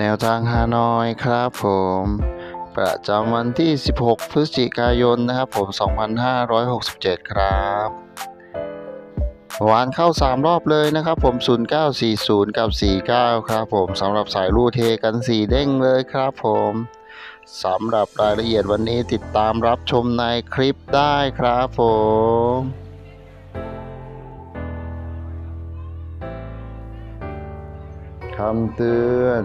แนวทางฮานอยครับผม ประจำวันที่ 16 พฤศจิกายนนะครับผม 2567 ครับวานเข้า 3 รอบเลยนะครับผม 0940 กับ 49 ครับผมสำหรับสายรูเทกัน 4 เด้งเลยครับผมสำหรับรายละเอียดวันนี้ติดตามรับชมในคลิปได้ครับผมคำเตือน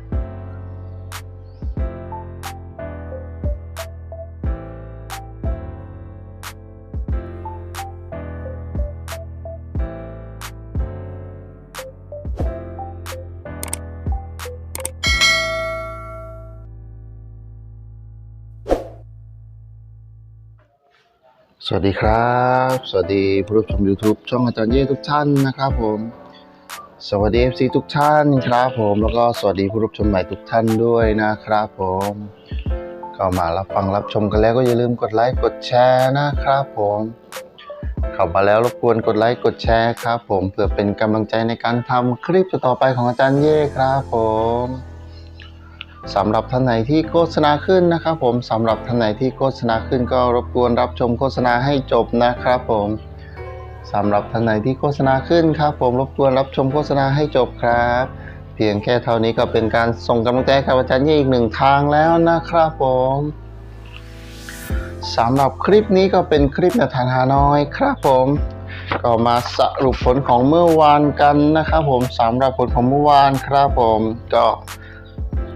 วัสดีครับ สวัสดีผู้รับชม YouTube ช่องอาจารย์เย่ทุกท่านนะครับผม สวัสดี FC ทุกท่านครับผม แล้วก็สวัสดีผู้รับชมใหม่ทุกท่านด้วยนะครับผมก็มารับฟังรับชมกันแล้วก็อย่าลืมกดไลค์กดแชร์นะครับผมเข้ามาแล้วรบกวนกดไลค์กดแชร์ครับผมเพื่อเป็นกำลังใจในการทำคลิปต่อไปของอาจารย์เย่ครับผม สำหรับท่านไหนที่โฆษณาขึ้นนะครับผมสำหรับท่านไหนที่โฆษณาขึ้นก็รบกวนรับชมโฆษณาให้จบนะครับผมสำหรับท่านไหนที่โฆษณาขึ้นครับผมรบกวนรับชมโฆษณาให้จบครับ เพียงแค่เท่านี้ก็เป็นการส่งกำลังใจให้กับอาจารย์เย่อีกหนึ่งทางแล้วนะครับผมสำหรับคลิปนี้ก็เป็นคลิปนวทางฮานอยครับผม ก็มาสรุปผลของเมื่อวานกันนะครับผมสำหรับผลของเมื่อวานครับผมก็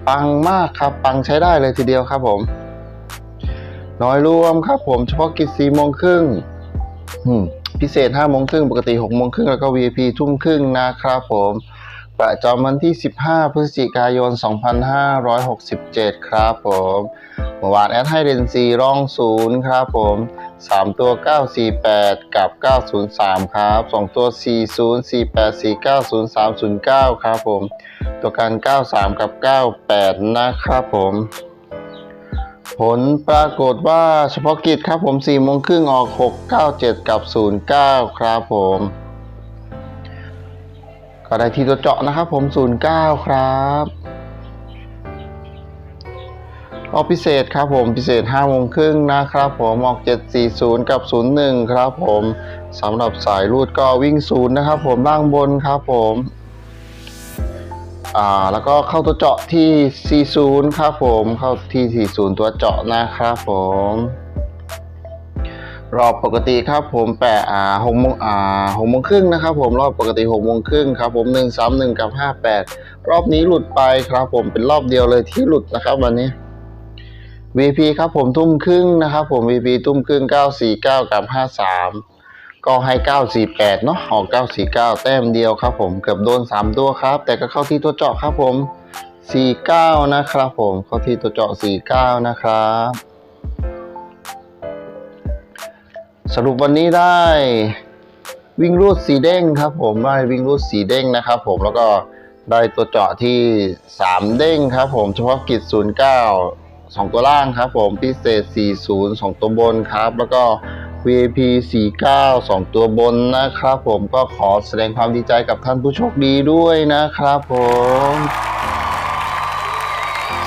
ปังมากครับ ปังใช้ได้เลยทีเดียวครับผม น้อยรวมครับผมเฉพาะกิจสี่โมงครึ่งพิเศษห้าโมงครึ่งปกติหกโมงครึ่งแล้วก็ VIP ทุ่มครึ่งนะครับผมประจำวันที่ 15 พฤศจิกายน 2567 ครับผมเมื่อวานแอดให้เดนซีร่องศูนย์ครับผม 3 ตัว 948 กับ 903 ครับ 2 ตัว 40 48 49 0309 ครับผม ตัวการ 93 กับ 98 นะครับผม ผลปรากฏว่าเฉพาะกิจครับผม4โมงครึ่งออก 697 กับ 09 ครับผมก็ได้ที่ตัวเจาะนะครับผม 09 ครับ ออกพิเศษครับผมพิเศษ5โมงครึ่งนะครับผมออก 740 กับ 01 ครับผมสำหรับสายรูดก็วิ่งศูนย์นะครับผมล่างบนครับผมอ่าแล้วก็เข้าตัวเจาะที่ 40 ครับผมเข้าที่ 40 ตัวเจาะนะครับผมรอบปกติครับผมแปดอ่าหกโมงอ่าหกโมงครึ่งนะครับผมรอบปกติหกโมงครึ่งครับผมหนึ่งสามหนึ่งกับห้าแปดรอบนี้หลุดไปครับผมเป็นรอบเดียวเลยที่หลุดนะครับวันนี้ VP ครับผมทุ่มครึ่งนะครับผม VP ทุ่มครึ่งเก้าสี่เก้ากับห้าสามก็ให้เก้าสี่แปดเนาะออกเก้าสี่เก้าแต้มเดียวครับผมเกือบโดนสามตัวครับ แต่ก็เข้าที่ตัวเจาะครับผมสี่เก้านะครับผมเข้าที่ตัวเจาะสี่เก้านะครับ สรุปวันนี้ได้วิ่งรูดสีเด้งครับผมได้วิ่งรูดสีเด้งนะครับผมแล้วก็ได้ตัวเจาะที่ 3 เด้งครับผมเฉพาะกิจ09 2 ตัวล่างครับผมพิเศษ 40 2 ตัวบนครับ แล้วก็ VIP 49 2 ตัวบนนะครับผมก็ขอแสดงความดีใจกับท่านผู้โชคดีด้วยนะครับผม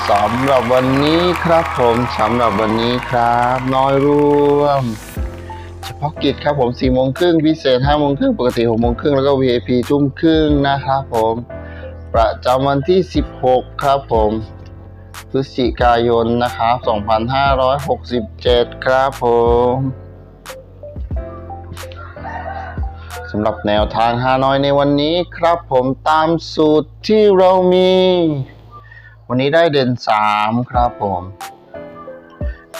สำหรับวันนี้ครับผมสำหรับวันนี้ครับ น้อยร่วมเฉพาะกิจครับผม4โมงครึ่งพิเศษ5โมงครึ่งปกติ6โมงครึ่งแล้วก็ VIP ทุ่มครึ่งนะครับผม ประจำวันที่ 16 ครับผม พฤศจิกายนนะครับ2567 ครับผมสำหรับแนวทางฮานอยในวันนี้ครับผมตามสูตรที่เรามี วันนี้ได้เด่น 3 ครับผม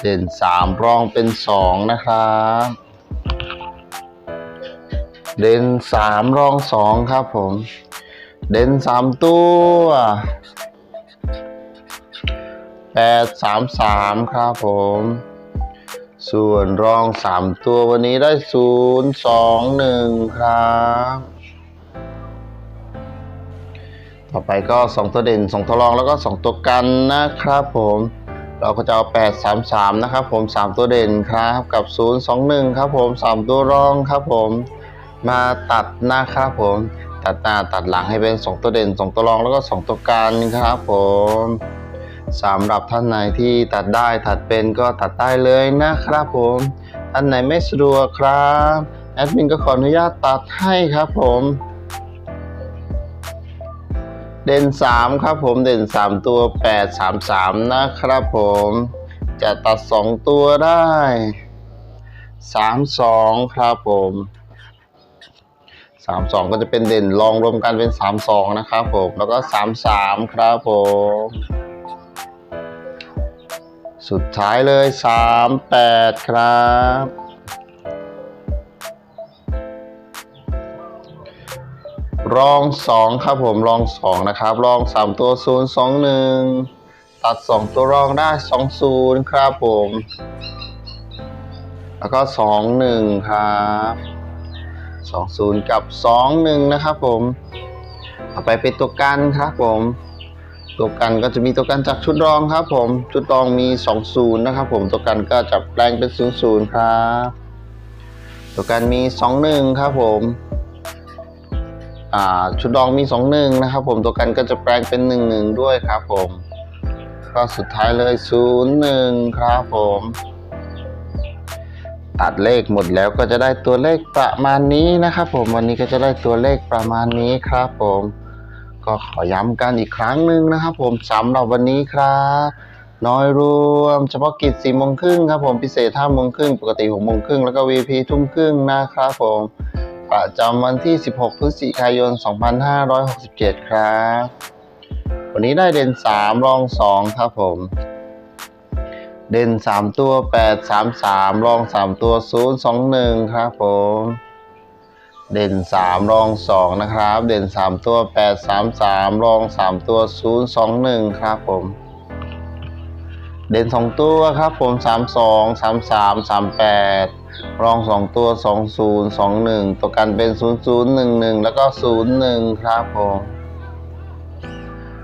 เด่น 3 รองเป็น 2 นะครับ เด่น 3 รอง 2 ครับผม เด่น 3 ตัว 8 3 3 ครับผม ส่วนรอง 3 ตัววันนี้ได้ 0 2 1 ครับ ต่อไปก็ 2 ตัวเด่น 2 ตัวรองแล้วก็ 2 ตัวกันนะครับผม เราก็จะเอา 8 3 3 นะครับผม 3 ตัวเด่นครับ กับ 0 2 1 ครับผม 3 ตัวรองครับผม มาตัดนะครับผมตัดหน้าตัดหลังให้เป็น 2 ตัวเด่น 2 ตัวรองแล้วก็ 2 ตัวกันครับผม สำหรับท่านไหนที่ตัดได้ตัดเป็นก็ตัดได้เลยนะครับผม ท่านไหนไม่สะดวกครับแอดมินก็ขออนุญาตตัดให้ครับผม เด่น 3 ครับผมเด่น 3 ตัว 8 3 3 นะครับผม จะตัด 2 ตัวได้ 3 2 ครับผม3 2 ก็จะเป็นเด่นรองรวมกันเป็น 3 2 นะครับผม แล้วก็ 3 3 ครับผม สุดท้ายเลย 3 8 ครับ รองสองครับผมรองสองนะครับ รองสามตัวศูนย์สองหนึ่งตัดสองตัวรองได้สองศูนย์ครับผม แล้วก็สองหนึ่งครับสองศูนย์กับสองหนึ่งนะครับผม ต่อไปเป็นตัวกันครับผม ตัวกันก็จะมีตัวกันจากชุดรองครับ ผมชุดรองมีสองศูนย์นะครับ ผมตัวกันก็จะแปลงเป็นศูนย์ศูนย์ครับตัวกันมีสองหนึ่งครับผมชุดดองมีสองหนึ่งนะครับ ผมตัวกันก็จะแปลงเป็นหนึ่งหนึ่งด้วยครับ ผมก็สุดท้ายเลยศูนย์หนึ่งครับผมตัดเลขหมดแล้วก็จะได้ตัวเลขประมาณนี้นะครับ ผมวันนี้ก็จะได้ตัวเลขประมาณนี้ครับ ผม ก็ขอย้ำกันอีกครั้งหนึ่งนะครับ ผมสำหรับวันนี้ครับ น้อยรวม เฉพาะกิจสี่โมงครึ่งครับผมพิเศษห้าโมงครึ่งปกติหกโมงครึ่งแล้วก็ VP ทุ่มครึ่งนะครับผมประจำวันที่ 16 พฤศจิกายน 2567 ครับ วันนี้ได้เด่น 3 รอง 2 ครับผม เด่น 3 ตัว 8 3 3 รอง 3 ตัว 0 2 1 ครับผม เด่น 3 รอง 2 นะครับ เด่น 3 ตัว 8 3 3 รอง 3 ตัว 0 2 1 ครับผม เด่น 2 ตัวครับผม 3 2 3 3 3 8 รอง 2 ตัว 20 21 ตัวกันเป็น 0011 แล้วก็ 01 ครับผม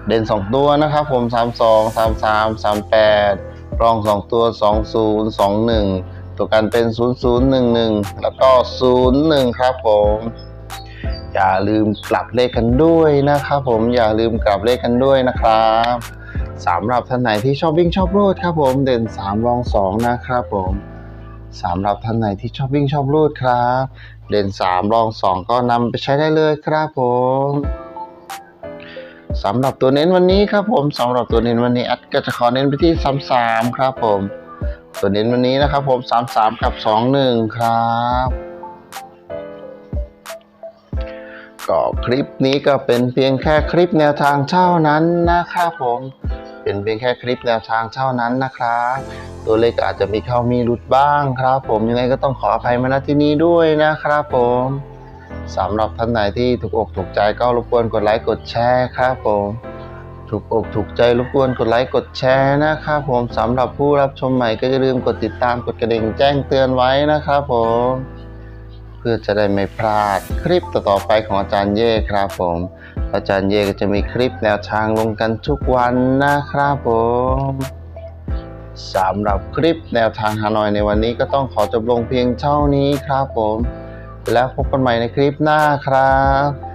เด่น 2 ตัวนะครับผม 32 33 38 รอง 2 ตัว 20 21 ตัวกันเป็น 0011 แล้วก็ 01 ครับผม อย่าลืมกลับเลขกันด้วยนะครับผมอย่าลืมกลับเลขกันด้วยนะครับสำหรับท่านไหนที่ชอบวิ่งชอบรูดครับผมเด่น3รอง2นะครับผมสำหรับท่านไหนที่ชอบวิ่งชอบรูดครับ เด่น3รอง2 ก็นำไปใช้ได้เลยครับผมสำหรับตัวเน้นวันนี้ครับผมสำหรับตัวเน้นวันนี้แอดก็จะขอเน้นไปที่ 33 ครับผม ตัวเน้นวันนี้นะครับผม33 กับ 21 ครับก็คลิปนี้ก็เป็นเพียงแค่คลิปแนวทางเท่านั้นนะครับผมเป็นเพียงแค่คลิปแนวทางเท่านั้นนะครับตัวเลขอาจจะมีเข้ามีหลุดบ้างครับ ผมยังไงก็ต้องขออภัยมาณที่นี้ด้วยนะครับผมสำหรับท่านไหนที่ถูกอกถูกใจก็รบกวนกดไลค์กดแชร์ครับผม ถูกอกถูกใจรบกวนกดไลค์กดแชร์นะครับผมสำหรับผู้รับชมใหม่ก็อย่าลืมกดติดตามกดกระดิ่งแจ้งเตือนไว้นะครับผม เพื่อจะได้ไม่พลาดคลิปต่อๆไปของอาจารย์เย่ครับผม อาจารย์เย่ก็จะมีคลิปแนวทางลงกันทุกวันนะครับผมสำหรับคลิปแนวทางฮานอยในวันนี้ก็ต้องขอจบลงเพียงเท่านี้ครับผม แล้วพบกันใหม่ในคลิปหน้าครับ